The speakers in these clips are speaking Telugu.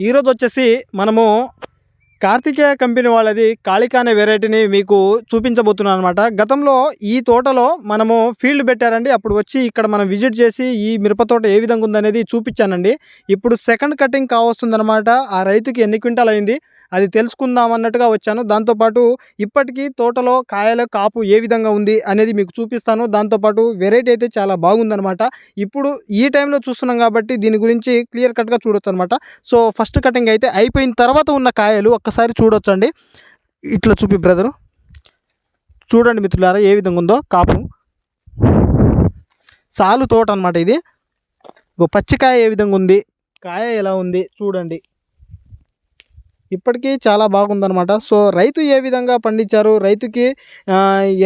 ఈరోజు వచ్చేసి మనము కార్తికేయ కంపెనీ వాళ్ళది కాళిక అనే వెరైటీని మీకు చూపించబోతున్నాను అనమాట గతంలో ఈ తోటలో మనము ఫీల్డ్ పెట్టారండి. అప్పుడు వచ్చి ఇక్కడ మనం విజిట్ చేసి ఈ మిరప తోట ఏ విధంగా ఉందనేది చూపించానండి. ఇప్పుడు సెకండ్ కటింగ్ కావస్తుందన్నమాట. ఆ రైతుకి ఎన్ని క్వింటాల్ అయింది? అది తెలుసుకుందాం అన్నట్టుగా వచ్చాను దాంతోపాటు ఇప్పటికీ తోటలో కాయల కాపు ఏ విధంగా ఉంది అనేది మీకు చూపిస్తాను. దాంతోపాటు వెరైటీ అయితే చాలా బాగుందనమాట ఇప్పుడు ఈ టైంలో చూస్తున్నాం కాబట్టి దీని గురించి క్లియర్ కట్గా చూడొచ్చు అనమాట సో ఫస్ట్ కటింగ్ అయితే అయిపోయిన తర్వాత ఉన్న కాయలు ఒక్కసారి చూడొచ్చండి. ఇట్లా చూపి బ్రదరు. చూడండి మిత్రులారా ఏ విధంగా ఉందో కాపు. సాలు తోట అనమాట ఇది పచ్చికాయ ఏ విధంగా ఉంది? కాయ ఎలా ఉంది? చూడండి. ఇప్పటికీ చాలా బాగుందన్నమాట. సో రైతు ఏ విధంగా పండించారు? రైతుకి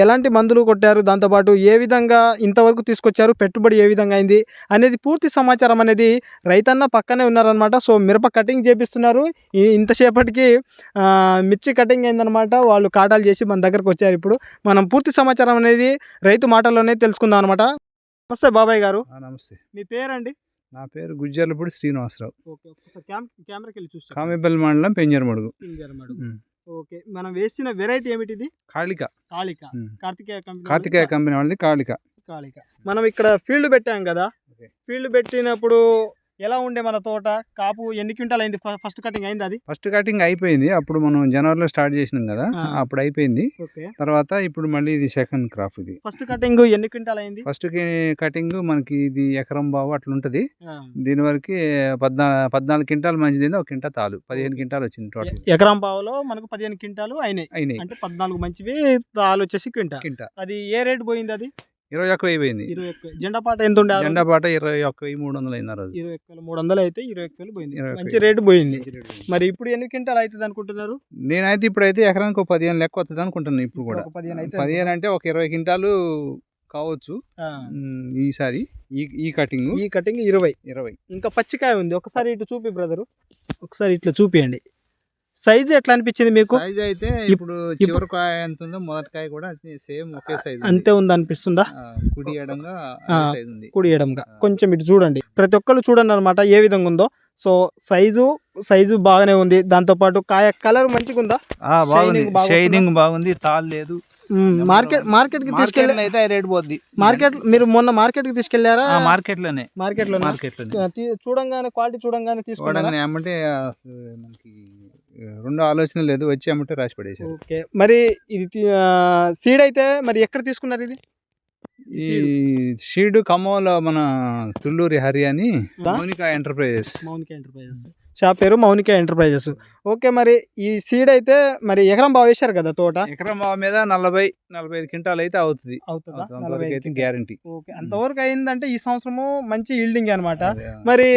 ఎలాంటి మందులు కొట్టారు? దాంతోపాటు ఏ విధంగా ఇంతవరకు తీసుకొచ్చారు? పెట్టుబడి ఏ విధంగా అయింది? అనేది పూర్తి సమాచారం అనేది రైతన్న పక్కనే ఉన్నారనమాట సో మిరప కటింగ్ చేపిస్తున్నారు. ఇంతసేపటికి మిర్చి కటింగ్ అయిందనమాట వాళ్ళు కాటాలు చేసి మన దగ్గరకు వచ్చారు ఇప్పుడు. మనం పూర్తి సమాచారం అనేది రైతు మాటల్లోనే తెలుసుకుందాం అనమాట నమస్తే బాబాయ్ గారు. నమస్తే. మీ పేరండి? నా పేరు గుజ్జర్లపూడి శ్రీనివాసరావు. కామెబెల్ మండలం పెంజరమడుగు. ఓకే మనం వేసిన వెరైటీ ఏమిటిది? కాళిక. కాళిక. కార్తికేయ కంపెనీ కార్తికేయ కంపెనీ వాళ్ళది కాళిక. కాళిక. మనం ఇక్కడ ఫీల్డ్ పెట్టాం కదా. ఫీల్డ్ పెట్టినప్పుడు ఎలా ఉండే మన తోట? కాపు ఎన్ని క్వింటాల్ అయింది? ఫస్ట్ కటింగ్ అయింది అది? ఫస్ట్ కటింగ్ అయిపోయింది. అప్పుడు మనం జనవరిలో స్టార్ట్ చేసినాం కదా. అప్పుడు అయిపోయింది. ఓకే. తర్వాత ఇప్పుడు మళ్ళీ ఇది సెకండ్ క్రాప్ ఇది. ఫస్ట్ కటింగ్ ఎన్ని క్వింటాల్ అయింది? ఫస్ట్ కటింగ్ మనకి ఇది ఎకరం బావు అట్లా ఉంటుంది ఆ. దీని వరకు పద్నా పద్నాలుగు క్వింటాల్ మంచిది ఒక కింట తాలు. పదిహేను క్వింటాల్ వచ్చింది టోటల్ ఎకరం పావులో మనకు పదిహేను క్వింటాలు అయినాయి. అయినాయి. అంటే పద్నాలుగు మంచివి తాలు వచ్చేసి క్వింటా. కింట అది ఏ రేట్ పోయింది అది? ఇరవై ఒక్క అయిపోయింది ఇరవై ఒక్క జెండా పాట ఎంత ఉండే? జెండా పాట ఇరవై ఒక్క వెయ్యి మూడు వందలు అయింది ఆ రోజు. ఇరవై ఒక్క మూడు వందలు అయితే ఇరవై ఒక్క పోయింది. ఇరవై మంచి. రేటు పోయింది. మరి ఇప్పుడు ఎన్ని క్వింటాల్ అవుతుంది అనుకుంటున్నారు? నేనైతే ఇప్పుడైతే ఎకరానికి ఒక పదిహేను లెక్క వస్తుంది అనుకుంటున్నాను ఇప్పుడు కూడా. పదిహేను అంటే ఒక ఇరవై క్వింటాలు కావచ్చు. ఈసారి ఈ ఈ కటింగ్ ఈ కటింగ్ ఇరవై. ఇరవై. ఇంకా పచ్చికాయ ఉంది. ఒకసారి ఇటు చూపి బ్రదరు. ఒకసారి ఇట్లా చూపియండి. సైజు ఎట్లా అనిపించింది మీకు? సైజ్ అయితే ఇప్పుడు చివరి కాయ ఎంత ఉందో మొదటి కాయ కూడా సేమ్ ఒకే సైజ్ అంతే ఉంది. అనిపిస్తుందా కుడి ఎడంగా కుడి కొంచెం ఇటు చూడండి. ప్రతి ఒక్కరు చూడండి అనమాట ఏ విధంగా ఉందో. సో సైజు సైజు బాగానే ఉంది. దాంతోపాటు కాయ కలర్ మంచిగా ఉందా? బాగుంది? షైనింగ్ బాగుంది. తాళ్ళు లేదు. మార్కెట్ మార్కెట్కి తీసుకెళ్ళి మార్కెట్ అయితే రేట్ పోద్ది. మార్కెట్ మీరు మొన్న మార్కెట్కి తీసుకెళ్ళారా మార్కెట్లోనే మార్కెట్లో మార్కెట్ చూడంగానే క్వాలిటీ చూడంగానే చూడంగానే ఏమంటే మనకి రెండు ఆలోచన లేదు వచ్చి ఏమంటే రాసి పడేశారు. ఓకే. మరి ఇది సీడ్ అయితే మరి ఎక్కడ తీసుకున్నారు ఇది? ఈ షీడ్ ఖమ్మంలో మన తుళ్ళూరి హరి అని? Mounika enterprises. Mounika enterprises. Shop పేరు మౌనిక ఎంటర్ప్రైజెస్. ఓకే మరి ఈ సీడ్ అయితే మరి ఎకరం బాగా వేశారు కదా తోట? ఎకరం బావ మీద నలభై నలభై ఐదు క్వింటాల్ అయితే అవుతుంది. అవుతుందా? గ్యారంటీ ఓకే అంతవరకు అయిందంటే ఈ సంవత్సరము మంచి ఈల్డింగ్ అనమాట మరి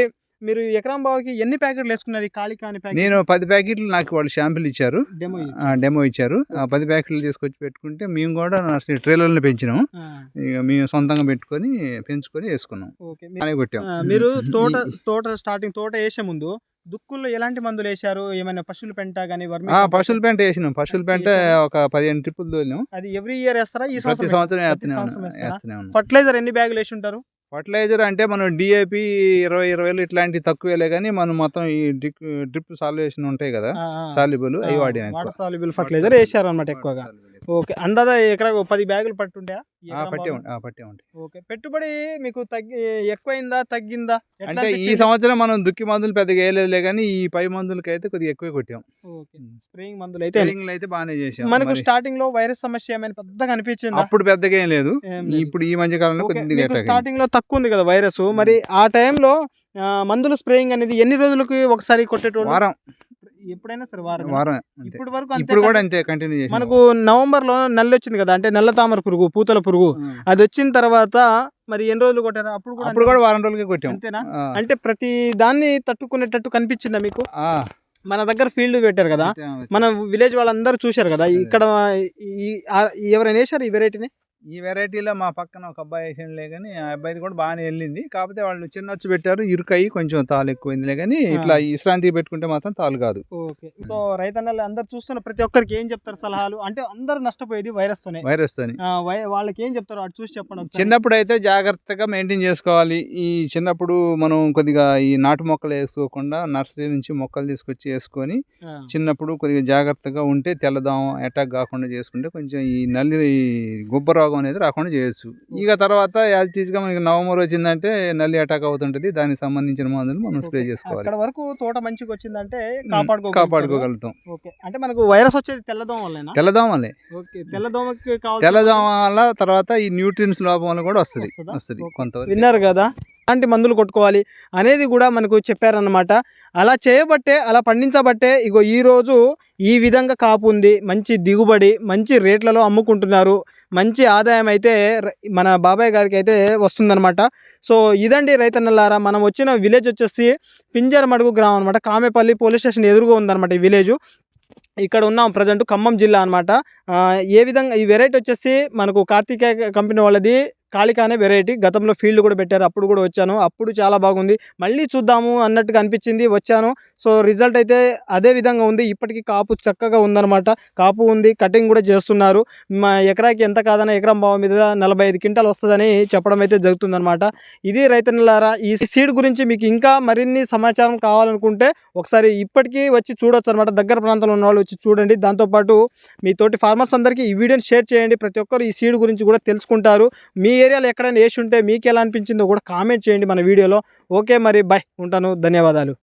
మీరు ఎకరం బావుకి ఎన్ని ప్యాకెట్లు వేసుకున్నారు ఈ కాళిక అని ప్యాకెట్ నేను పది ప్యాకెట్లు నాకు వాళ్ళు షాంపిల్ ఇచ్చారు. డెమో డెమో ఇచ్చారు. ఆ పది ప్యాకెట్లు తీసుకొచ్చి పెట్టుకుంటే మేము కూడా ట్రైలర్ని పెంచినాం. ఇక మేము సొంతంగా పెట్టుకొని పెంచుకొని వేసుకున్నాం. ఓకే కొట్టాం. మీరు తోట తోట స్టార్టింగ్ తోట వేసే ముందు దుక్కుల్లో ఎలాంటి మందులు వేశారు? ఏమైనా పశువుల పెంట కానీ పశువుల పెంట వేసినాం. పశువుల పెంట? ఒక పదిహేను ట్రిప్పులు తోలినాం. అది ఎవ్రీ ఇయర్ వేస్తారా? ఈ సంవత్సరం ఫర్టిలైజర్ ఎన్ని బ్యాగులు వేసి ఉంటారు? ఫర్టిలైజర్ అంటే మనం డిఏపి ఇరవై ఇరవైలు ఇట్లాంటి తక్కువేలే కానీ మనం మొత్తం ఈ డ్రిప్ డ్రిప్ సాల్యుయేషన్ ఉంటాయి కదా. సాల్యుబుల్ అవి వాడినాం సాల్యుబుల్ ఫర్టిలైజర్ వేసారు అనమాట ఎక్కువగా ఓకే. అందాదా ఎకరా పది బ్యాగులు పట్టుండే? పట్టే పట్టే ఉంటాయి ఓకే. పెట్టుబడి మీకు తగ్గి ఎక్కువైందా? తగ్గిందా? అంటే ఈ? సంవత్సరం మనం దుక్కి మందులు పెద్దగా వేయలేదులే కానీ ఈ పై మందులకి అయితే కొద్దిగా ఎక్కువే కొట్టాం. ఓకే. స్ప్రేయింగ్ మందులు అయితే అయితే బాగానే చేసాం మనకు స్టార్టింగ్లో వైరస్ సమస్య ఏమైనా పెద్దగా అనిపించిందా? అప్పుడు పెద్దగా ఏం లేదు. ఇప్పుడు ఈ మధ్య కాలంలో కొద్దిగా. స్టార్టింగ్లో తక్కువ ఉంది కదా వైరస్. మరి ఆ టైంలో మందులు స్ప్రేయింగ్ అనేది ఎన్ని రోజులకి ఒకసారి కొట్టేటోళ్ళు? వారం. ఎప్పుడైనా సరే వారం వారం అంతే. ఇప్పుడు వరకు ఇప్పుడు కూడా? అంతే కంటిన్యూ చేసాం మనకు నవంబర్లో నల్లి వచ్చింది కదా అంటే నల్ల తామర పురుగు పూతల పురుగు. అది వచ్చిన తర్వాత మరి ఎన్ని రోజులు కొట్టారు అప్పుడు కూడా అప్పుడు కూడా వారం రోజులకే కొట్టాం అంతేనా. అంటే ప్రతి దాన్ని తట్టుకునేటట్టు కనిపించిందా మీకు. మన దగ్గర ఫీల్డ్ పెట్టారు కదా. మన విలేజ్ వాళ్ళందరూ చూశారు కదా ఇక్కడ ఎవరైనా వేశారు ఈ వెరైటీని ఈ వెరైటీలో మా పక్కన ఒక అబ్బాయి వేసిండులే కానీ ఆ అబ్బాయిది కూడా బాగానే వెళ్ళింది. కాకపోతే వాళ్ళు చిన్నచ్చు పెట్టారు ఇరుకయి కొంచెం తాలు ఎక్కువైందిలే కానీ ఇట్లా విశ్రాంతి పెట్టుకుంటే మాత్రం తాలు కాదు. ఓకే. సో రైతన్నలు అందరు చూస్తున్న ప్రతి ఒక్కరికి ఏం చెప్తారు సలహాలు? అంటే అందరు నష్టపోయేది వైరస్ తోనే. వైరస్ తోని వాళ్ళకి ఏం చెప్తారు? అటు చూసి చెప్పండి. చిన్నప్పుడు అయితే జాగ్రత్తగా మెయింటైన్ చేసుకోవాలి. ఈ చిన్నప్పుడు మనం కొద్దిగా ఈ నాటు మొక్కలు వేసుకోకుండా నర్సరీ నుంచి మొక్కలు తీసుకొచ్చి వేసుకొని చిన్నప్పుడు కొద్దిగా జాగ్రత్తగా ఉంటే తెల్లదాం అటాక్ కాకుండా చేసుకుంటే కొంచెం ఈ నల్లి ఈ గుబ్బ రోగం అనేది రాకుండా చేయొచ్చు. ఇక తర్వాత యాజిటీస్గా మనకి నవంబర్ వచ్చిందంటే నల్లి అటాక్ అవుతుంటది. దానికి సంబంధించిన మందులు మనం స్ప్రే. చేసుకోవాలి. అక్కడ వరకు తోట మంచిగా వచ్చిందంటే కాపాడుకో కాపాడుకోగలుగుతాం. ఓకే. అంటే మనకు వైరస్ వచ్చేది తెల్లదోమ వల్లేనా తెల్లదోమలే ఓకే. తెల్లదోమకి తెల్లదోమ వల్ల తర్వాత ఈ న్యూట్రియన్స్ లోపం వల్ల కూడా వస్తుంది. వస్తుందా? కొంతవరకు. విన్నారు కదా? అలాంటి మందులు కొట్టుకోవాలి అనేది కూడా మనకు చెప్పారన్నమాట. అలా చేయబట్టే అలా పండించబట్టే ఇగో ఈరోజు ఈ విధంగా కాపు ఉంది మంచి దిగుబడి మంచి రేట్లలో అమ్ముకుంటున్నారు. మంచి ఆదాయం అయితే మన బాబాయ్ గారికి అయితే వస్తుందన్నమాట. సో ఇదండి రైతన్నలారా మనం వచ్చిన విలేజ్ వచ్చేసి పింజరమడుగు గ్రామం అనమాట కామేపల్లి పోలీస్ స్టేషన్ ఎదురుగా ఉందన్నమాట ఈ విలేజ్. ఇక్కడ ఉన్నాం ప్రజెంట్ ఖమ్మం జిల్లా అనమాట ఏ విధంగా ఈ వెరైటీ వచ్చేసి మనకు కార్తికేయ కంపెనీ వాళ్ళది కాళికానే వెరైటీ గతంలో ఫీల్డ్ కూడా పెట్టారు. అప్పుడు కూడా వచ్చాను. అప్పుడు చాలా బాగుంది. మళ్ళీ చూద్దాము అన్నట్టుగా అనిపించింది. వచ్చాను. సో రిజల్ట్ అయితే అదే విధంగా ఉంది. ఇప్పటికీ కాపు చక్కగా ఉందన్నమాట. కాపు ఉంది. కటింగ్ కూడా చేస్తున్నారు. మా ఎకరాకి ఎంత కాదన్న ఎకరం భావం మీద నలభై ఐదు క్వింటాలు వస్తుందని చెప్పడం అయితే జరుగుతుందన్నమాట. ఇది రైతన్నలారా ఈ సీడ్ గురించి మీకు ఇంకా మరిన్ని సమాచారం కావాలనుకుంటే ఒకసారి ఇప్పటికీ వచ్చి చూడొచ్చు అనమాట దగ్గర ప్రాంతంలో ఉన్న వాళ్ళు వచ్చి చూడండి. దాంతోపాటు మీ తోటి ఫార్మర్స్ అందరికీ ఈ వీడియోని షేర్ చేయండి. ప్రతి ఒక్కరు ఈ సీడ్ గురించి కూడా తెలుసుకుంటారు. మీ ఏరియాలో ఎక్కడైనా వేసి ఉంటే మీకు ఎలా అనిపించిందో కూడా కామెంట్ చేయండి మన వీడియోలో. ఓకే మరి బాయ్ ఉంటాను. ధన్యవాదాలు.